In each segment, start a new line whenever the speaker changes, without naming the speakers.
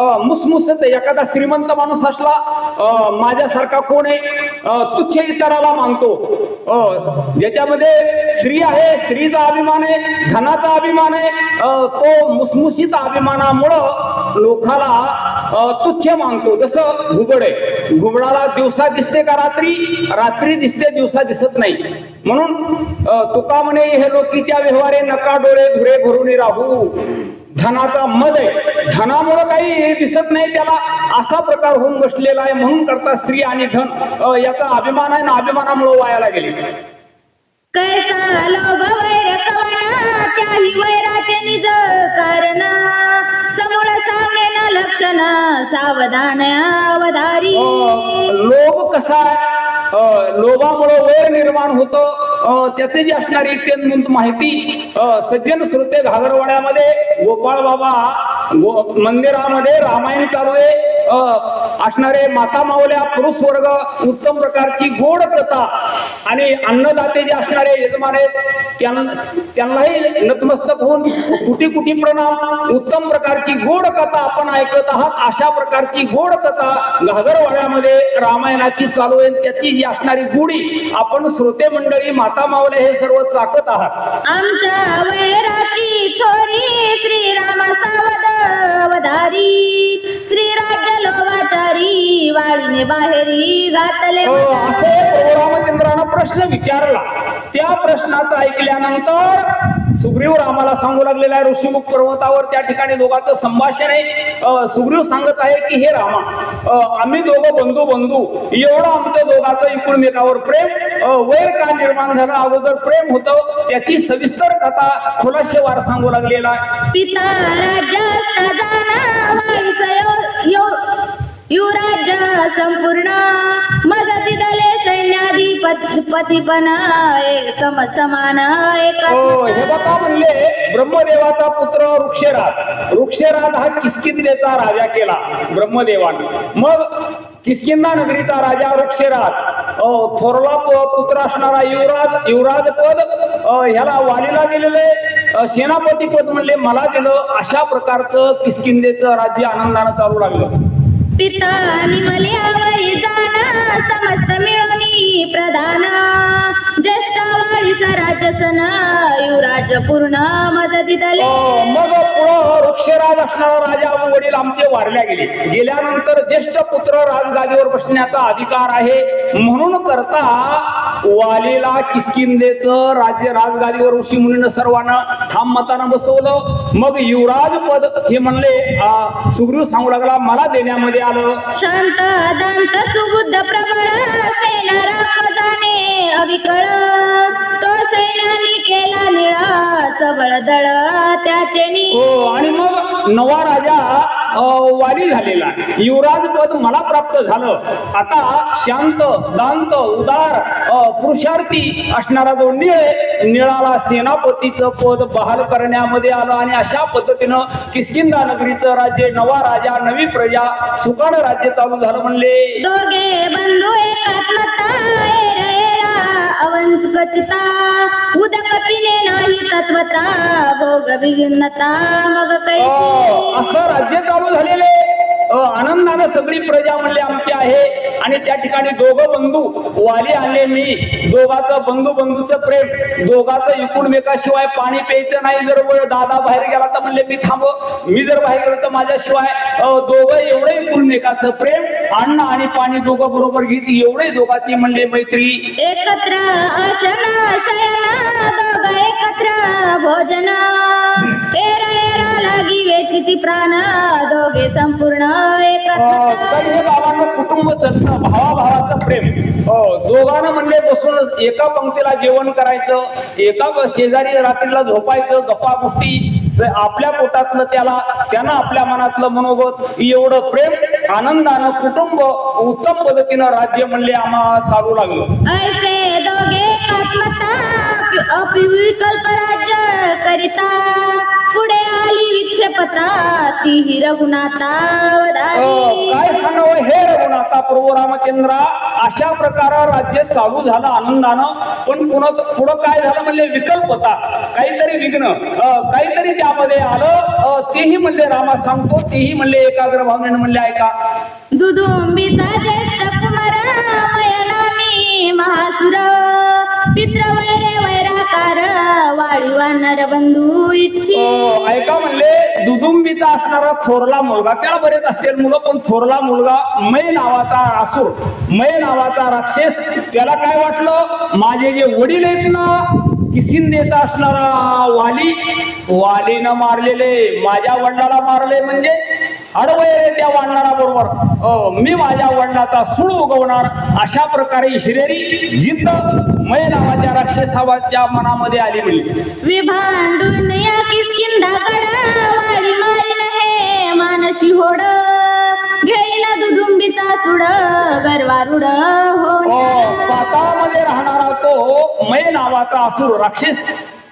मुसमुसत एखादा श्रीमंत माणूस असला माझ्यासारखा कोण आहे तुच्छ इतराला मानतो. ज्याच्यामध्ये स्त्री आहे स्त्रीचा अभिमान आहे धनाचा अभिमान आहे तो मुसमुसीत अभिमानामुळं लोकाला तुच्छ मानतो. जसं घुबड आहे. घुबडाला दिवसा दिसते का रात्री? रात्री दिसते दिवसा दिसत नाही. म्हणून तुका म्हणे हे लोकीच्या व्यवहारे नका डोळे धुरे भरून राहू. धनाचा मद आहे. धनामुळं काही दिसत नाही त्याला असा प्रकार होऊन बसलेला आहे. म्हणून करता स्त्री आणि धन याचा अभिमान आहे ना अभिमानामुळे वायाला गेले.
सांगेन लक्षण सावधान अवधारी.
लोभ कसा आहे? लोभामुळं वैर निर्माण होतं. त्याचे जी असणारी माहिती सज्जन श्रोते घागरवाड्यामध्ये गोपाळ बाबा मंदिरामध्ये रामायण चालू आहे. असणारे माता मावल्या पुरुष वर्ग उत्तम प्रकारची गोड कथा आणि अन्नदाते जे असणारे यजमान आहेत त्यांनाही नतमस्तक होऊन कुटी कुटी प्रणाम उत्तम प्रकारची गोड कथा आपण ऐकत आहात. अशा प्रकारची गोड कथा घागरवाड्यामध्ये रामायणाची चालू आहे. त्याची जी असणारी गुढी आपण श्रोते मंडळी माता मावले हे सर्व चाकत आहात.
आमच्या वैराची थोरी श्रीराम सावध अवधारी श्रीराज्य लोभाचारी वाळीने बाहेरी घातले
अ, असे रामचंद्रानं प्रश्न विचारला. त्या प्रश्नाचं ऐकल्यानंतर सुग्रीव रामाला सांगू लागलेला आहे ऋषीमुख पर्वतावर त्या ठिकाणी दोघांचं संभाषण आहे. सुग्रीव सांगत आहे की हे रामा आम्ही दोघं बंधू बंधू एवढं आमचं दोघांचं एकूणमेकावर प्रेम वैर का निर्माण झालं? अगोदर प्रेम होतं त्याची सविस्तर कथा खुलाशेवार सांगू लागलेला आहे.
पिता राज्यास्त जाना वाळीस यो- यो- युवराज्य संपूर्ण मदती दले एक सम समान एका
हो हे म्हणले ब्रह्मदेवाचा पुत्र वृक्षराज. वृक्षराज हा किस्किंदेचा राजा केला ब्रह्मदेवाने. मग किस्किंदा नगरीचा राजा वृक्षराज. थोरला पुत्र असणारा युवराज युवराज पद ह्याला वालीला दिलेले सेनापती पद म्हणले मला दिलं. अशा प्रकारचं किस्किंदेचं राज्य आनंदानं चालू लागलं.
पिता निमल्यावरी जाना समस्त मिळवणी प्रधान वाढीस राज्य सन युवराज्य पूर्ण
मग पुढं वृक्षराज असणारा राजा वडील आमचे वारल्या गेले. गेल्यानंतर ज्येष्ठ पुत्र राजगादीवर बसण्याचा अधिकार आहे. म्हणून करता वालीला किस्किंदेचं राज्य राजगादीवर ऋषी मुनीनं सर्वांना ठाम मतानं बसवलं. मग युवराज पद हे म्हणले सुग्रीव सांगू लागला मला देण्यामध्ये आलं.
शांत दांत सुबुद्ध प्रबळ सेना अविकळ. तो सैन्यानी केला निळा सबळ दळ त्याचे नी
हो आणि मग नवा राजा अ, वाली झालेला. युवराज पद मला प्राप्त झालं. आता शांत दांत उदार अ, पुरुषार्थी असणारा जो निळे निळाला सेनापतीचं पद बहाल करण्यामध्ये आलं आणि अशा पद्धतीनं किस्किंदा नगरीचं राज्य नवा राजा नवी प्रजा सुकाण राज्य चालू झालं म्हणले.
दोघे बंधू एकात्मता कथिता उदक पिणे नाही तत्वता. भोग भिन्नता मग कैसी?
असं राज्य चालू झालेले आनंदानं सगळी प्रजा म्हणले आमची आहे. आणि त्या ठिकाणी दोघं बंधू वाली आले मी दोघाचं बंधू बंधूचं प्रेम दोघाचं एकूणमेकाशिवाय पाणी प्यायचं नाही. जर व दादा बाहेर गेला तर म्हणले मी थांब मी जर बाहेर गेलो तर माझ्याशिवाय दोघं एवढे एकूणमेकाचं प्रेम अन्न आणि पाणी दोघं बरोबर घेत एवढे दोघांची म्हणले मैत्री.
एकत्र आशन एकत्र भोजन. लागी वेचिती प्राण दोघे संपूर्ण
हे बाबांना कुटुंब चालतं भावाभावाचं प्रेम. हो दोघांना म्हणले बसून एका पंक्तीला जेवण करायचं एका शेजारी रात्रीला झोपायचं गप्पा गोष्टी आपल्या पोटातलं त्याला त्यानं आपल्या मनातलं मनोगत एवढं प्रेम आनंदानं कुटुंब उत्तम पद्धतीनं राज्य म्हणले आम्हाला चालू लागलं.
अपिविकल्प राज्य करिता. पुढे वाली विक्षेपता तीही
अ,
रघुनाथावधारी
काय सांगावं हे रघुनाथा प्रभू रामचंद्रा अशा प्रकारे राज्य चालू झालं आनंदानं पण पुन्हा पुढं काय झालं म्हणले विकल्पता. काहीतरी विघ्न अ, काहीतरी त्यामध्ये आलं अ, तेही म्हणले रामा सांगतो तेही म्हणले एकाग्र भावनेनं म्हणले ऐका.
दुदुंबिता ज्येष्ठ कुमार मयनामी महासुर पित्र वैरे वैराकार वाडी बंधू इच्छी
हो, ऐका म्हणले दुदुंबीचा असणारा थोरला मुलगा त्याला बरेच असतील मुलं पण थोरला मुलगा मै नावाचा असुर मै नावाचा राक्षस त्याला काय वाटलं? माझे जे वडील आहेत ना किसिन देता असणारा वाली वालीनं मारलेले माझ्या वडिलाला मारले म्हणजे हडवय त्या वाढणारा बरोबर मी माझ्या वडिलाचा सूड उगवणार. अशा प्रकारे हिरेरी जिद्द मै नावाच्या राक्षसाच्या मनामध्ये आली म्हणली
विभांडून या किसकिंदाकड वाडी मारीन हे मानशी होड. घेईन दुदुंबीचा सुड गरवारुड हो
पाताळामध्ये राहणारा तो मै नावाचा असुर राक्षस.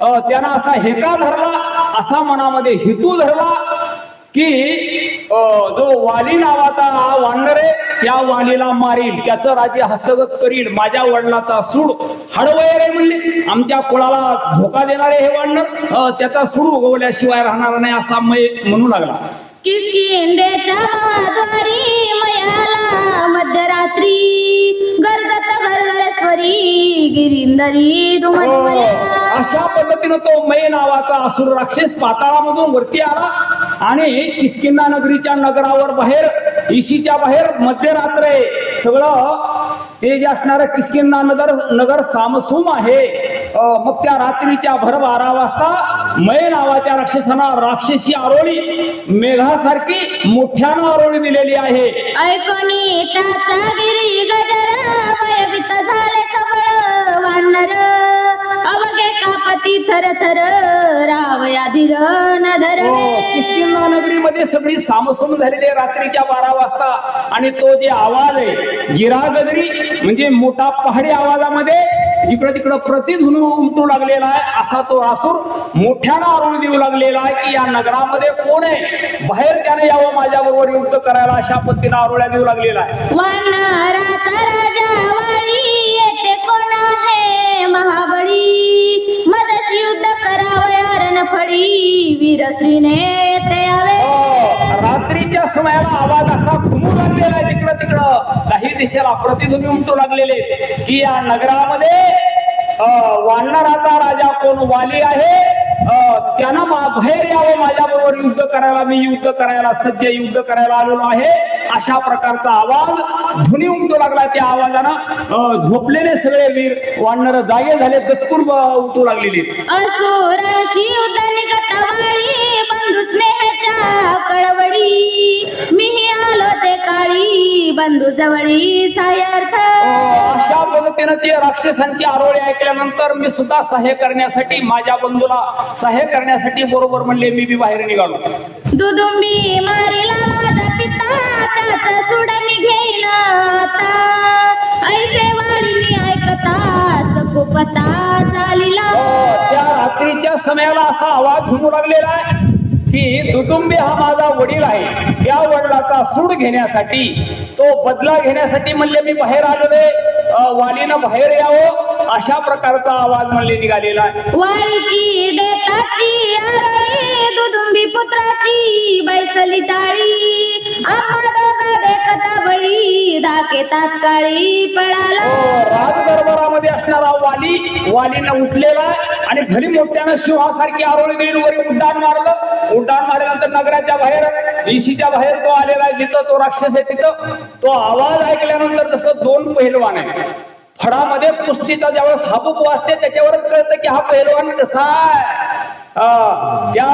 त्यानं असा हेका धरला असा मनामध्ये हेतू धरला की जो वाली नावाचा वानर आहे त्या वालीला मारील त्याचं राज्य हस्तगत करील माझ्या वडिलाचा सूड हडवय रे म्हणले. आमच्या कुळाला धोका देणारे हे वानर त्याचा सूड उगवल्याशिवाय राहणार नाही असा मै म्हणू लागला.
मयाला मध्यरात्री गर्दत गरगरेश्वरी गिरिंदरी
हो, अशा पद्धतीनं तो मै नावाचा असुर राक्षस पाताळामधून वरती आला. आणि किसकिन्ना नगरीच्या नगरावर बाहेर इशीच्या बाहेर मध्यरात्र आहे सगळं ते जे असणारं किसकिन्ना नगर नगर सामसूम आहे. मग त्या रात्रीच्या भर बारा वाजता मय नावाच्या राक्षसांना राक्षसी आरोळी मेघासारखी मोठ्यानं आरोळी दिलेली आहे.
ऐकून कापती थर थर रावया धीर न
हो, किष्किंधा नगरीमध्ये सगळी सामसूम झालेली आहे रात्रीच्या बारा वाजता. आणि तो जे आवाज आहे गिरागदरी म्हणजे मोठा पहाडी आवाजामध्ये जिकडं तिकडं प्रतिध्वनी उमटू लागलेला आहे असा तो आसूर मोठ्यानं आरोळ देऊ लागलेला आहे की या नगरामध्ये कोण आहे? बाहेर त्याने यावं माझ्या बरोबर युद्ध करायला अशा पद्धतीनं आरोळ्या देऊ लागलेला आहे.
वानराचा राजा वाळी कोण आहे महाबळी? मदशी युद्ध करावया रणफळी. वीरश्रीने ते यावे.
हो, रात्रीच्या समयाला आवाज असा घुमू लागलेला आहे तिकडं तिकडं. काही दिशेला प्रतिध्वनी उमटू लागलेले की या नगरामध्ये अं, राजा कोण वाली आहे? त्यानं बाहेर यावं माझ्या बरोबर युद्ध करायला मी युद्ध करायला सज्ज युद्ध करायला आलेलो आहे. अशा प्रकारचा आवाज ध्वनी उमटू लागला त्या आवाजानं झोपलेले सगळे वीर वानर जागे झाले ब- उमटू लागलेले.
असुराशी युद्ध निघत वाळी बंधू स्नेहाच्या कळवडी मीही आलो ते काळी बंधू जवळी सायार्थ.
अशा पद्धतीनं ते राक्षसांची आरोळी ऐकल्यानंतर मी सुद्धा सहाय्य करण्यासाठी माझ्या बंधूला सहाय्य करण्यासाठी बरोबर म्हणले मी बी बाहेर निघालो.
दुदुंबी मारिला माझा त्याचा सुड मी घेईन आता. ऐसे वाडीनी ऐकता सकोपता चालिला.
अ, त्या रात्रीच्या समयाला असा आवाज घुमू लागलेला आहे की दुटुंबी हा माझा वडील आहे. त्या वडिलाचा सूड घेण्यासाठी तो बदला घेण्यासाठी म्हणले मी बाहेर आलेले वालीनं बाहेर यावं अशा प्रकारचा आवाज म्हणले निघालेला आहे.
देताची दुदुंबी पुत्राची बैसली टाळी. आम्हा दोघा देखता बळी धाके तात्काळी पळाला
हो, राजदरबारामध्ये असणारा वाली वालीनं उठलेला आहे आणि भली मोठ्यानं सिंहासारखी आरोळी देऊन वरी उड्डाण मारलं. उड्डाण मारल्यानंतर नगराच्या बाहेर ईशीच्या बाहेर तो आलेला आहे जिथं तो राक्षस आहे तिथं. तो आवाज ऐकल्यानंतर जसं दोन पहिलवान आहे फडामध्ये कुस्तीचा ज्यावेळेस हापूक वाजते त्याच्यावरच कळतं की हा पहिलवान कसा आहे. त्या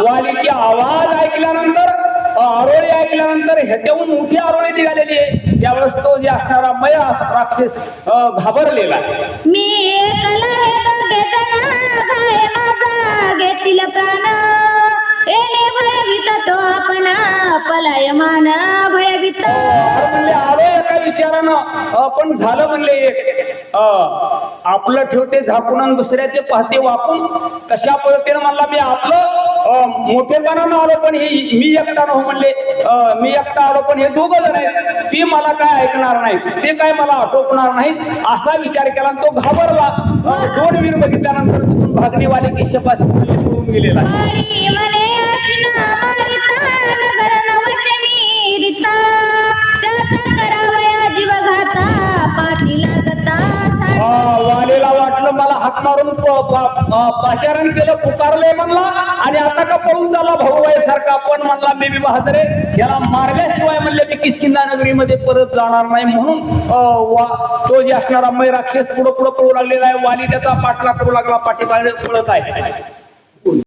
वालीची आवाज ऐकल्यानंतर आरोळी ऐकल्यानंतर ह्याच्याहून मोठी आरोळी निघालेली आहे. त्यावेळेस तो जे असणारा मय राक्षस घाबरलेला.
मी घेतील प्राण. येणे भयभीत तो आपण पलायमान भयभीत.
अरे म्हणले आलो एका विचारानं अ, पण झालं म्हणले एक. आपलं ठेवते झाकून दुसऱ्याचे पाहते वाकून. तशा पद्धतीनं म्हणला मी आपलं मोठ्या जणांना आलो पण हे मी एकटा नव्ह म्हणले. मी एकटा आलो पण हे दोघ जण आहेत. ते मला काय ऐकणार नाही ते काय मला आटोपणार नाहीत असा विचार केला आणि तो घाबरला. दोन वीर बघितल्यानंतर तिथून भागणीवाले की शपास गेलेला. हात मारून पाचारण केलं पुकारलंय म्हणला आणि आता का पळून झाला भाऊबाई सारखा पण म्हणला मी बी बहादरे याला मारल्याशिवाय म्हणले मी किसकिंदा नगरीमध्ये परत जाणार नाही. म्हणून वा- तो जे असणारा मै राक्षस पुढं पुढं पळू लागलेला आहे वाली त्याचा पाठला करू लागला पाठीमागे पळत आहे.